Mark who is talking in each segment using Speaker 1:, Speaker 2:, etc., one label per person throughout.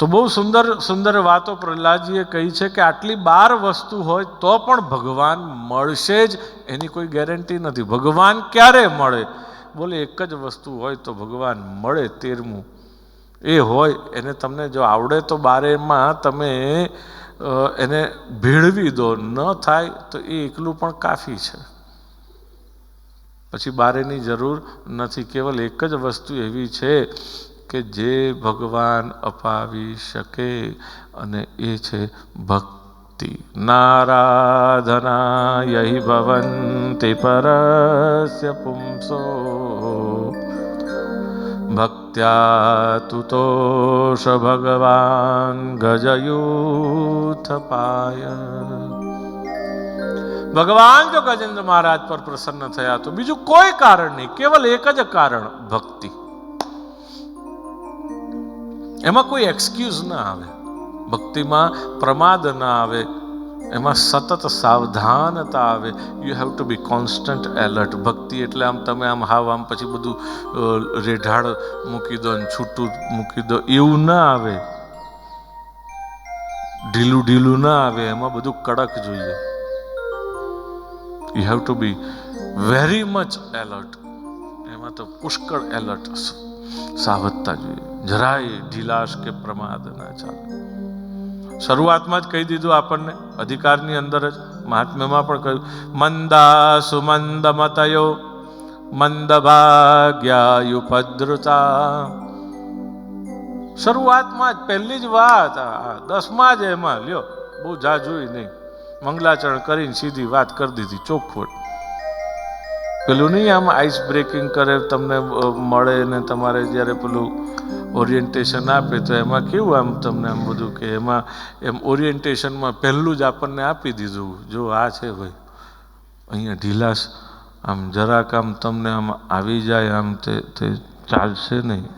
Speaker 1: તો બહુ સુંદર સુંદર વાતો પ્રહલાદજીએ કહી છે કે આટલી બાર વસ્તુ હોય તો પણ ભગવાન મળશે જ. એની કોઈ ગેરંટી નથી. ભગવાન ક્યારે મળે? બોલે, એક જ વસ્તુ હોય તો ભગવાન મળે તેરમું. એ હોય, એને તમને જો આવડે તો બારેમાં તમે એને ભેળવી દો. ન થાય તો એ એકલું પણ કાફી છે. પછી બારેની જરૂર નથી. કેવલ એક જ વસ્તુ એવી છે કે જે ભગવાન અપાવી શકે અને એ છે ભક્તિ. નારાધના યહી ભવંતિ પરસ્ય પુંસો. ભક્ત્યા તુતોષ ભગવાન ગજયુથ પાય. ભગવાન જો ગજેન્દ્ર મહારાજ પર પ્રસન્ન થયા તો બીજું કોઈ કારણ નહીં, કેવલ એક જ કારણ ભક્તિ. એમાં કોઈ એક્સક્યુઝ ના આવે. ભક્તિમાં પ્રમાદ ના આવે. એમાં સતત સાવધાનતા આવે. You have to be constant alert ભક્તિ એટલે આમ તમે આમ હાવ આમ પછી બધું રેઢાળ મૂકી દો ને છૂટું મૂકી દો, એવું ના આવે. ઢીલું ઢીલું ના આવે. એમાં બધું કડક જોઈએ. You have to be very much alert એમાં તો પુષ્કળ એલર્ટ સાવધતા જોઈએ. જરાય ઢીલાશ કે પ્રમાદ ના ચાલે. શરૂઆતમાં જ કહી દીધું આપણને, અધિકારની અંદર જ. મહાત્મ્યમાં પણ કહ્યું મંદા સુમંદ મતયો મંદ ભાગ્યાયુપદ્રુતા શરૂઆતમાં જ, પહેલી જ વાત દસમાં જ એમાં, લ્યો, બહુ જાજુય નહીં. મંગલાચરણ કરીને સીધી વાત કરી દીધી, ચોખવટ. પેલું નહીં આમ આઈસ બ્રેકિંગ કરે, તમને મળે ને તમારે જ્યારે પેલું ઓરિએન્ટેશન આપે તો એમાં કેવું આમ તમને આમ બધું કે એમાં એમ ઓરિએન્ટેશનમાં પહેલું જ આપણને આપી દીધું, જો આ છે ભાઈ, અહીંયા ઢીલાશ, આમ જરાક આમ તમને આમ આવી જાય આમ તે તે ચાલશે નહીં.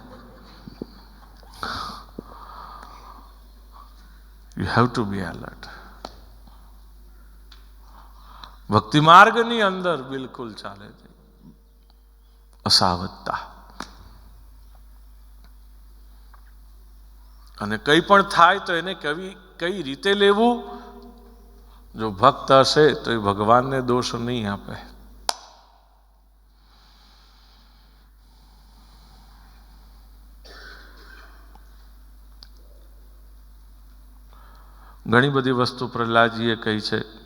Speaker 1: You have to be alert ભક્તિ માર્ગની અંદર બિલકુલ ચાલે છે. અસાવધતા. અને કંઈ પણ થાય તો એને કવિ, કઈ રીતે લેવું? જો ભક્ત હશે તો એ ભગવાનને દોષ નહીં આપે. ઘણી બધી વસ્તુ પ્રહલાદજીએ કહી છે.